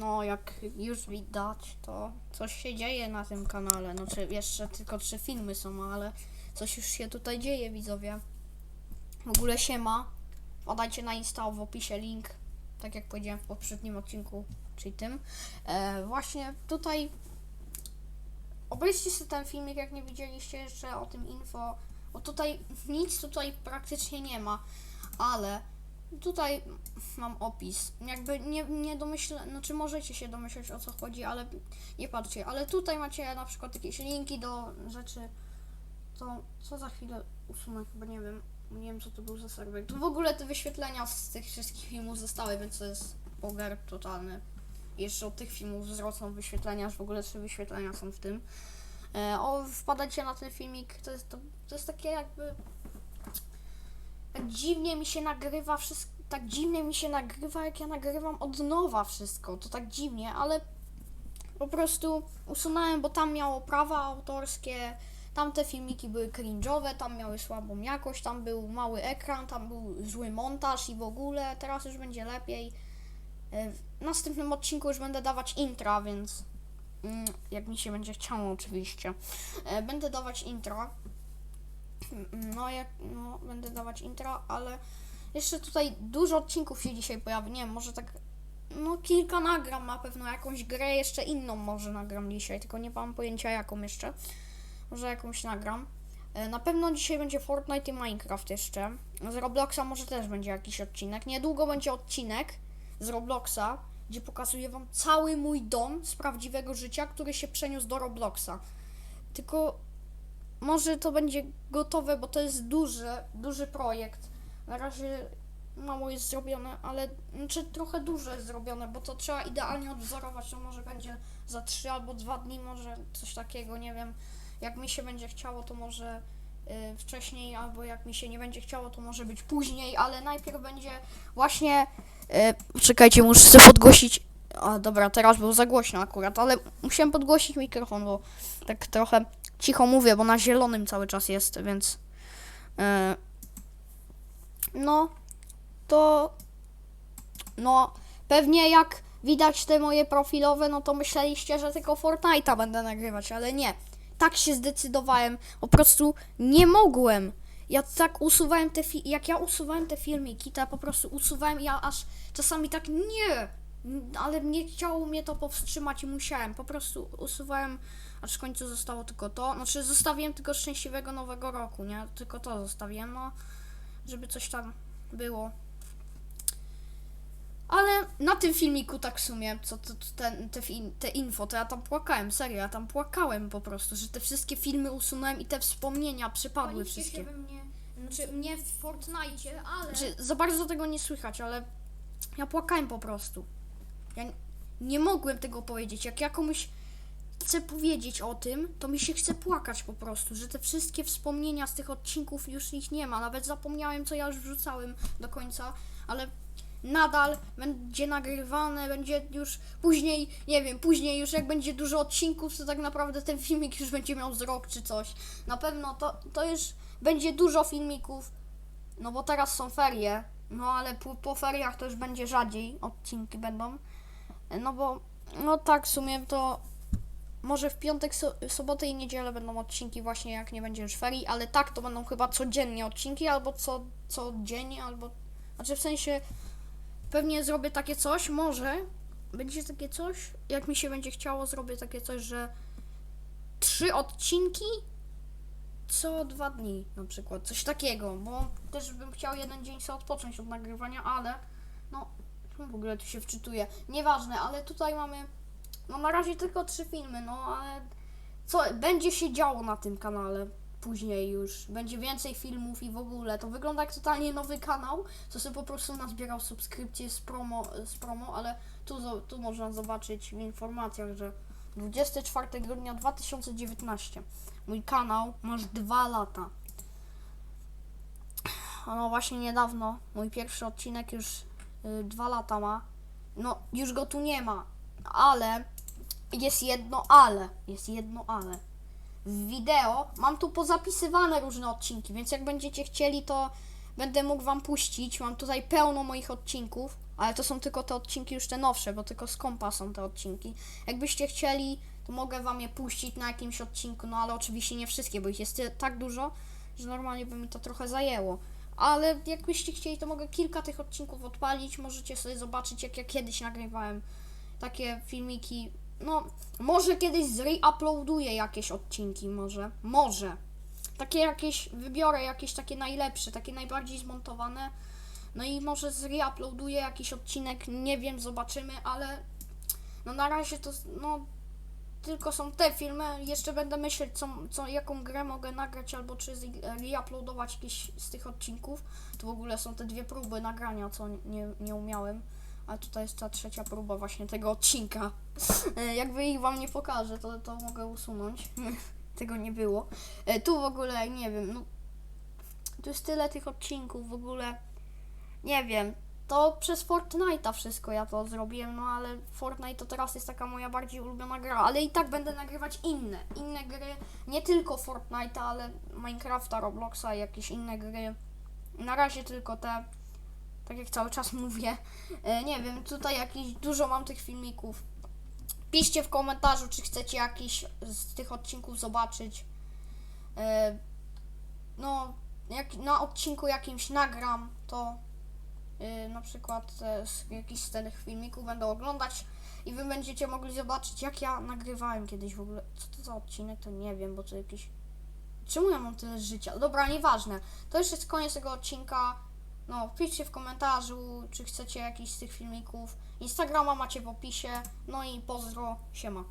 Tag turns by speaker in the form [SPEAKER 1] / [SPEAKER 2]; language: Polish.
[SPEAKER 1] No, jak już widać, to coś się dzieje na tym kanale. No, czy jeszcze tylko trzy filmy są, ale coś już się tutaj dzieje, widzowie. W ogóle się ma. Podajcie na Insta w opisie link, tak jak powiedziałem w poprzednim odcinku, czyli tym. E, właśnie tutaj obejrzcie sobie ten filmik, jak nie widzieliście jeszcze o tym info. Bo tutaj nic tutaj praktycznie nie ma, ale tutaj mam opis. Jakby nie, nie domyślę, znaczy możecie się domyśleć o co chodzi, ale nie patrzcie. Ale tutaj macie na przykład jakieś linki do rzeczy. To co za chwilę usunę, chyba nie wiem. Nie wiem co to był za serwer. Tu w ogóle te wyświetlenia z tych wszystkich filmów zostały, więc to jest pogar totalny. Jeszcze od tych filmów wzrosną wyświetlenia, aż w ogóle trzy wyświetlenia są w tym. E, o, wpadajcie na ten filmik, to jest, to, to jest takie jakby dziwnie mi się nagrywa wszystko, tak dziwnie mi się nagrywa, jak ja nagrywam od nowa wszystko, to tak dziwnie, ale po prostu usunąłem, bo tam miało prawa autorskie, tamte filmiki były cringe'owe, tam miały słabą jakość, tam był mały ekran, tam był zły montaż i w ogóle, teraz już będzie lepiej. E, W następnym odcinku już będę dawać intra, więc mm, jak mi się będzie chciało oczywiście. E, Będę dawać intro. Mm, No jak no, będę dawać intro, ale jeszcze tutaj dużo odcinków się dzisiaj pojawi. Nie wiem, może tak no kilka nagram na pewno jakąś grę jeszcze inną może nagram dzisiaj, tylko nie mam pojęcia jaką jeszcze. Może jakąś nagram. E, Na pewno dzisiaj będzie Fortnite i Minecraft jeszcze. Z Robloxa może też będzie jakiś odcinek. Niedługo będzie odcinek z Robloxa, gdzie pokazuję wam cały mój dom z prawdziwego życia, który się przeniósł do Robloxa. Tylko może to będzie gotowe, bo to jest duży, duży projekt. Na razie mało jest zrobione, ale znaczy trochę dużo jest zrobione, bo to trzeba idealnie odwzorować. To może będzie za 3 albo 2 dni, może coś takiego, nie wiem. Jak mi się będzie chciało, to może y, wcześniej, albo jak mi się nie będzie chciało, to może być później, ale najpierw będzie właśnie. Y, czekajcie, muszę sobie podgłosić. A dobra, teraz był za głośno akurat, ale musiałem podgłosić mikrofon, bo tak trochę cicho mówię, bo na zielonym cały czas jest, więc. e, no, to. No, pewnie jak widać te moje profilowe, no to myśleliście, że tylko Fortnite'a będę nagrywać, ale nie. Tak się zdecydowałem, po prostu nie mogłem. Ja tak usuwałem te jak ja usuwałem te filmiki, to ja po prostu usuwałem ja aż czasami tak nie, ale nie chciało mnie to powstrzymać i musiałem. Po prostu usuwałem aż w końcu zostało tylko to. Znaczy zostawiłem tylko szczęśliwego nowego roku, nie? Tylko to zostawiłem, no, żeby coś tam było. Ale na tym filmiku tak w sumie, co to, to ten, te, te info, to ja tam płakałem, serio, ja tam płakałem po prostu, że te wszystkie filmy usunąłem i te wspomnienia przypadły
[SPEAKER 2] Paliście
[SPEAKER 1] wszystkie.
[SPEAKER 2] się mnie, znaczy mnie w Fortnite, ale
[SPEAKER 1] Znaczy, za bardzo tego nie słychać, ale ja płakałem po prostu. Ja nie mogłem tego powiedzieć. Jak ja komuś chcę powiedzieć o tym, to mi się chce płakać po prostu, że te wszystkie wspomnienia z tych odcinków już ich nie ma. Nawet zapomniałem, co ja już wrzucałem do końca, ale nadal będzie nagrywane, będzie już później, nie wiem, później już jak będzie dużo odcinków, to tak naprawdę ten filmik już będzie miał z rok czy coś. Na pewno to, to już będzie dużo filmików, no bo teraz są ferie, no ale po, po feriach to już będzie rzadziej odcinki będą. No bo, no tak, w sumie to może w piątek, so, sobotę i niedzielę będą odcinki właśnie jak nie będzie już ferii, ale tak to będą chyba codziennie odcinki, albo co, co dzień, albo, znaczy w sensie pewnie zrobię takie coś, może będzie takie coś, jak mi się będzie chciało, zrobię takie coś, że trzy odcinki co dwa dni na przykład, coś takiego, bo też bym chciał jeden dzień sobie odpocząć od nagrywania, ale no, w ogóle tu się wczytuje, nieważne, ale tutaj mamy, no na razie tylko trzy filmy, no ale co, będzie się działo na tym kanale później już, będzie więcej filmów i w ogóle, to wygląda jak totalnie nowy kanał, co sobie po prostu nazbierał subskrypcje z promo, z promo ale tu, tu można zobaczyć w informacjach, że 24 grudnia 2019 Mój kanał masz dwa lata. No właśnie niedawno, mój pierwszy odcinek już dwa lata ma. No, już go tu nie ma, ale jest jedno ale. Jest jedno ale. W wideo mam tu pozapisywane różne odcinki, więc jak będziecie chcieli, to będę mógł wam puścić. Mam tutaj pełno moich odcinków, Ale to są tylko te odcinki już te nowsze, bo tylko z kompa są te odcinki. Jakbyście chcieli, to mogę wam je puścić na jakimś odcinku, no ale oczywiście nie wszystkie, bo ich jest tak dużo, że normalnie by mi to trochę zajęło. Ale jakbyście chcieli, to mogę kilka tych odcinków odpalić. Możecie sobie zobaczyć, jak ja kiedyś nagrywałem takie filmiki. No, może kiedyś zreuploaduję jakieś odcinki, może. Może. Takie jakieś, wybiorę jakieś takie najlepsze, takie najbardziej zmontowane. No i może zreuploaduję jakiś odcinek, nie wiem, zobaczymy, ale no na razie to, no, tylko są te filmy. Jeszcze będę myśleć, co, co, jaką grę mogę nagrać, albo czy reuploadować jakieś z tych odcinków. To w ogóle są te dwie próby nagrania, co nie, nie umiałem. A tutaj jest ta trzecia próba właśnie tego odcinka. E, Jakby ich wam nie pokażę, to, to mogę usunąć. Tego nie było. E, Tu w ogóle nie wiem, no. Tu jest tyle tych odcinków w ogóle. Nie wiem. To przez Fortnite'a wszystko ja to zrobiłem, no ale Fortnite to teraz jest taka moja bardziej ulubiona gra, ale i tak będę nagrywać inne, inne gry, nie tylko Fortnite'a, ale Minecrafta, Robloxa, jakieś inne gry. Na razie tylko te, tak jak cały czas mówię. E, nie wiem, tutaj jakieś dużo mam tych filmików. Piszcie w komentarzu, czy chcecie jakiś z tych odcinków zobaczyć. E, no, jak na odcinku jakimś nagram, to y, na przykład e, z jakichś z tych filmików będę oglądać i wy będziecie mogli zobaczyć, jak ja nagrywałem kiedyś w ogóle. Co to za odcinek, to nie wiem, bo to jakiś. Czemu ja mam tyle życia? Dobra, nieważne. To już jest koniec tego odcinka. No, piszcie w komentarzu, czy chcecie jakiś z tych filmików. Instagrama macie w opisie. No i pozdro, siema.